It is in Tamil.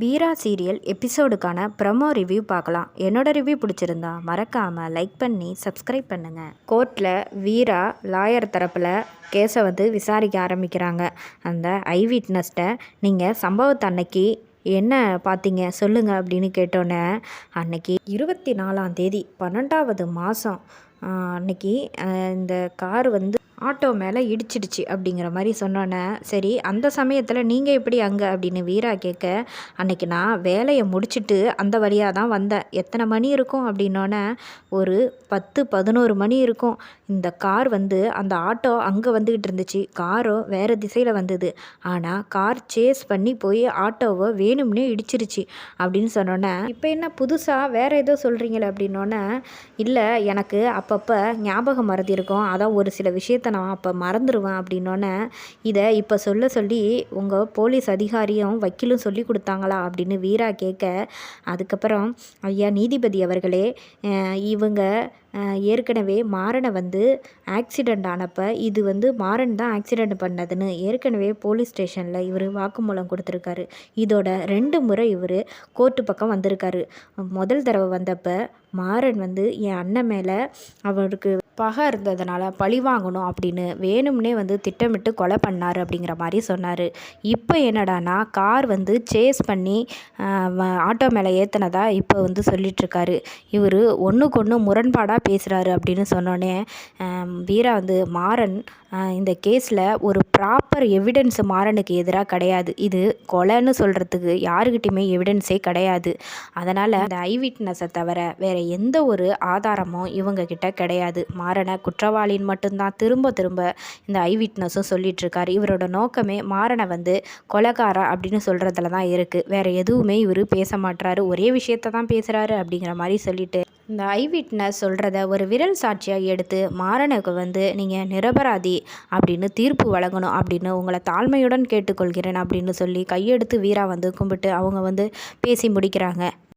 வீரா சீரியல் எபிசோடுக்கான ப்ரமோ ரிவ்யூ பார்க்கலாம். என்னோட ரிவ்யூ பிடிச்சிருந்தா மறக்காமல் லைக் பண்ணி சப்ஸ்கிரைப் பண்ணுங்கள் கோர்ட்டில் வீரா லாயர் தரப்பில் கேஸை வந்து விசாரிக்க ஆரம்பிக்கிறாங்க. அந்த ஐ விட்னஸ்ட்டை நீங்கள் சம்பவத்தை அன்னைக்கு என்ன பார்த்தீங்க சொல்லுங்கள் அப்படின்னு கேட்டோன்னே அன்னைக்கு இருபத்தி நாலாம் தேதி பன்னெண்டாவது மாதம் அன்னைக்கு இந்த கார் வந்து ஆட்டோ மேலே இடிச்சிடுச்சு அப்படிங்கிற மாதிரி சொன்னோன்னே சரி அந்த சமயத்தில் நீங்கள் எப்படி அங்கே? அப்படின்னு வீரா கேட்க அன்னைக்கு நான் வேலையை முடிச்சுட்டு அந்த வழியாக தான் வந்தேன். எத்தனை மணி இருக்கும்? அப்படின்னோடனே ஒரு பத்து பதினோரு மணி இருக்கும். இந்த கார் வந்து அந்த ஆட்டோ அங்கே வந்துக்கிட்டு இருந்துச்சு. காரோ வேறு திசையில் வந்தது. ஆனால் கார் சேஸ் பண்ணி போய் ஆட்டோவை வேணும்னே இடிச்சிருச்சு. அப்படின்னு சொன்னோன்னே இப்போ என்ன புதுசாக வேறு ஏதோ சொல்கிறீங்களே அப்படின்னோடனே இல்லை எனக்கு அப்பப்போ ஞாபகம் மறதி இருக்கும் அதான் ஒரு சில விஷயத்த நான் அப்போ மறந்துடுவேன் அப்படின்னோடனே இதை இப்போ சொல்ல சொல்லி உங்கள் போலீஸ் அதிகாரியும் வக்கீலும் சொல்லி கொடுத்தாங்களா அப்படின்னு வீரா கேட்க அதுக்கப்புறம் ஐயா நீதிபதி அவர்களே இவங்க ஏற்கனவே மாறனை வந்து ஆக்சிடெண்ட் ஆனப்போ இது வந்து மாறன் தான் ஆக்சிடெண்ட் பண்ணதுன்னு ஏற்கனவே போலீஸ் ஸ்டேஷனில் இவர் வாக்குமூலம் கொடுத்துருக்காரு. இதோட ரெண்டு முறை இவர் கோர்ட்டு பக்கம் வந்திருக்காரு. முதல் தடவை வந்தப்போ மாறன் வந்து என் அண்ணன் மேலே அவருக்கு பகை இருந்ததுனால பழி வாங்கணும் அப்படின்னு வேணும்னே வந்து திட்டமிட்டு கொலை பண்ணார் அப்படிங்கிற மாதிரி சொன்னார். இப்போ என்னடானா கார் வந்து சேஸ் பண்ணி ஆட்டோ மேலே ஏற்றினதா இப்போ வந்து சொல்லிகிட்ருக்காரு இவர் ஒன்றுக்கு ஒன்று முரண்பாடாக பேசுகிறாரு அப்படின்னு சொன்னோடனே வீரா வந்து மாறன் இந்த கேஸில் ஒரு ப்ராப்பர் எவிடன்ஸ் மாறனுக்கு எதிராக கிடையாது. இது கொலைன்னு சொல்கிறதுக்கு யாருக்கிட்டையுமே எவிடன்ஸே கிடையாது. அதனால் இந்த ஐ விட்னஸை தவிர வேறு எந்த ஒரு ஆதாரமும் இவங்கக்கிட்ட கிடையாது. மா மாறனை குற்றவாளின்னு மட்டும்தான். திரும்ப திரும்ப இந்த ஐ விட்னஸும் சொல்லிட்டு இருக்காரு இவரோட நோக்கமே மாறனை வந்து கொலகாரா அப்படின்னு சொல்கிறதுல தான் இருக்குது வேறு எதுவுமே இவர் பேச மாட்டுறாரு ஒரே விஷயத்த தான் பேசுகிறாரு அப்படிங்கிற மாதிரி சொல்லிட்டு இந்த ஐ விட்னஸ் சொல்கிறத ஒரு விரல் சாட்சியாக எடுத்து மாறனுக்கு வந்து நீங்கள் நிரபராதி அப்படின்னு தீர்ப்பு வழங்கணும் அப்படின்னு உங்களை தாழ்மையுடன் கேட்டுக்கொள்கிறேன் அப்படின்னு சொல்லி கையெடுத்து வீரா வந்து கும்பிட்டு அவங்க வந்து பேசி முடிக்கிறாங்க.